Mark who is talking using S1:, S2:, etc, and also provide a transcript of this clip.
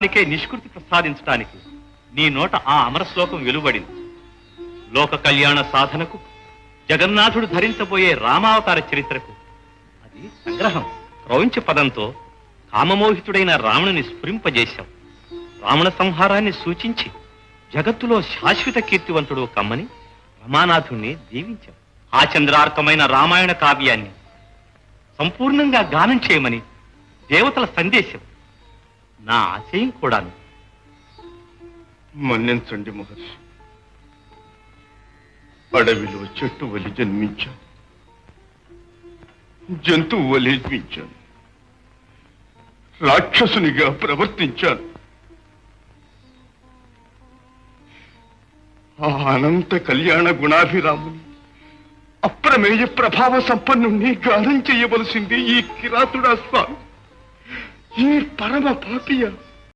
S1: లోకానికే నిష్కృతి ప్రసాదించడానికి నీ నోట ఆ అమర శ్లోకం వెలువడింది. లోక కళ్యాణ సాధనకు జగన్నాథుడు ధరించబోయే రామావతార చరిత్రకు అది సంగ్రహం. క్రౌంచ పదంతో కామమోహితుడైన రావణుని స్ఫురింపజేశాం. రావణ సంహారాన్ని సూచించి జగత్తులో శాశ్వత కీర్తివంతుడు కమ్మని రమానాథుణ్ణి దీవించాం. ఆ చంద్రార్కమైన రామాయణ కావ్యాన్ని సంపూర్ణంగా గానం చేయమని దేవతల సందేశం నా ఆశయం కూడాను.
S2: మన్నించండి మహర్షి. అడవిలో చెట్టు వలి జన్మించాను. జంతువు వలి జన్మించాను. రాక్షసునిగా ప్రవర్తించాను. ఆ అనంత కళ్యాణ గుణాభిరాముని అప్రమేయ ప్రభావ సంపన్నుణ్ణి గానం చేయవలసింది ఈ కిరాతుడా స్వామి. நீ பரம பாப்பியா